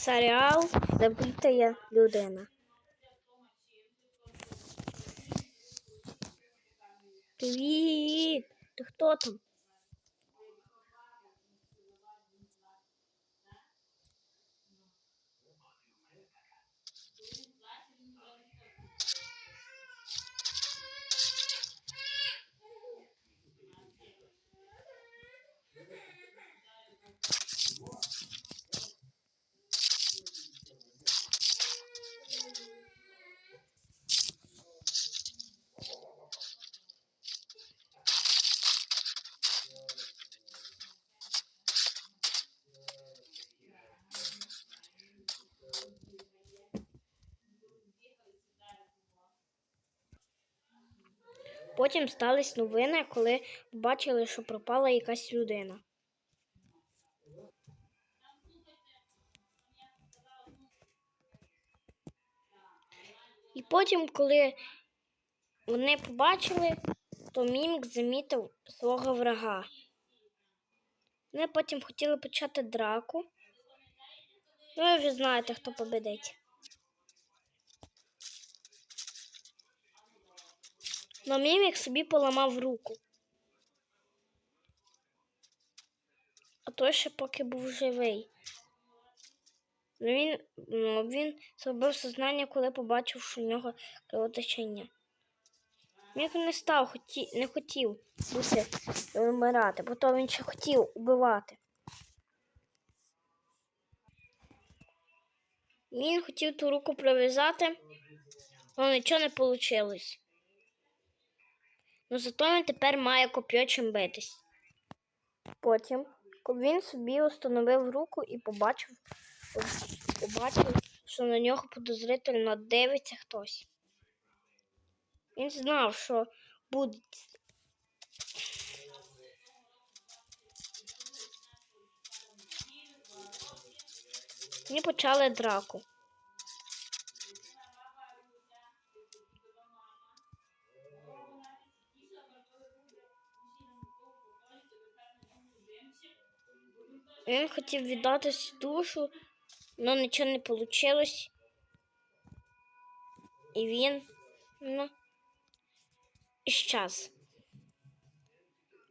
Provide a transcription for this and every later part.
серіал Забита людина. Привіт! Ти хто там? Потім стались новини, коли побачили, що пропала якась людина. І потім, коли вони побачили, то Мімік замітив свого врага. Вони потім хотіли почати драку. Ну, ви вже знаєте, хто победить. Но Мімік собі поламав руку. А той ще поки був живий. Ну, Він, ну, він зробив сознання, коли побачив, що в нього кровотечення. Мімік не став, хоті, не хотів бути вмирати, бо то він ще хотів убивати. Він хотів ту руку прив'язати, але нічого не вийшло. Ну зато він тепер має коп'є чим битись. Потім, він собі установив руку і побачив, побачив, що на нього подозрительно дивиться хтось. Він знав, що буде. Вони почали драку. Він хотів віддати душу, але нічого не вийшло. І він ну, іщаз.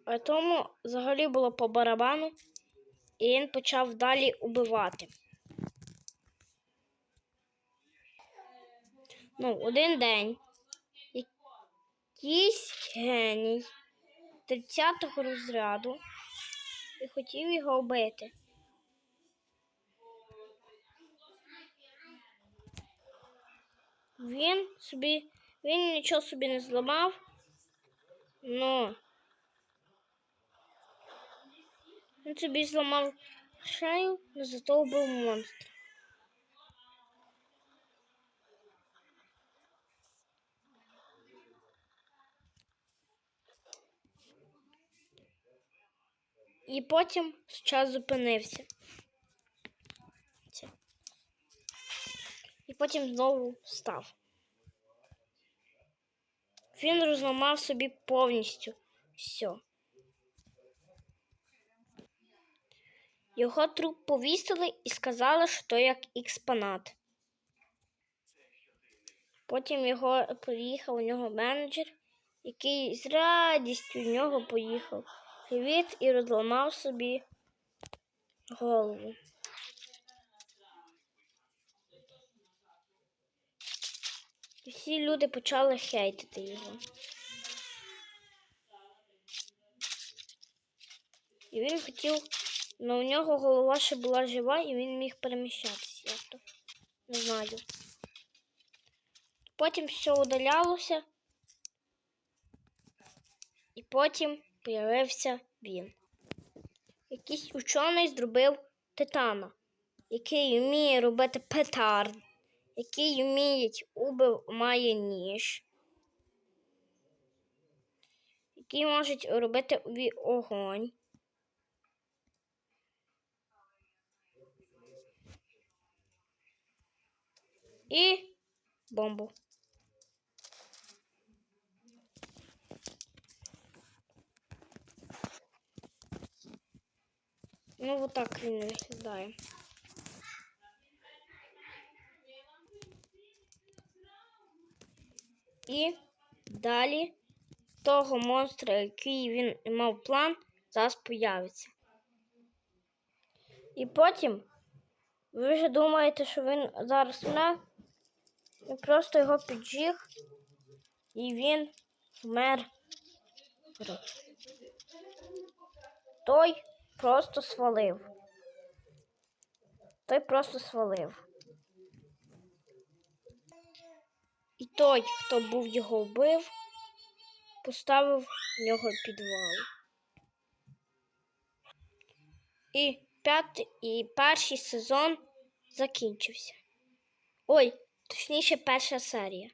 А тому взагалі було по барабану, і він почав далі убивати. Ну, один день якийсь геній 30-го розряду і хотів його вбити. Він собі, він нічого собі не зламав, но він собі зламав шею, але зато вбив монстра. І потім час зупинився. І потім знову став. Він розламав собі повністю все. Його труп повісили і сказали, що то як експонат. Потім його приїхав у нього менеджер, який з радістю в нього поїхав. Привіт і розламав собі голову. Всі люди почали хейтити його. І він хотів, але у нього голова ще була жива, і він міг переміщатися. Як то не знаю. Потім все удалялося, і потім появився він. Якийсь учений зробив титана, який вміє робити петард, який вміє убив, має ніж, який може робити огонь. І бомбу. Ну, вот так він виглядає. І далі того монстра, який він мав план, зараз появиться. І потім ви вже думаєте, що він зараз не просто його піджіг і він вмер. Той просто свалив. Той просто свалив. І той, хто був його вбив, поставив в нього підвал. І п'ятий і перший сезон закінчився. Ой, точніше, перша серія.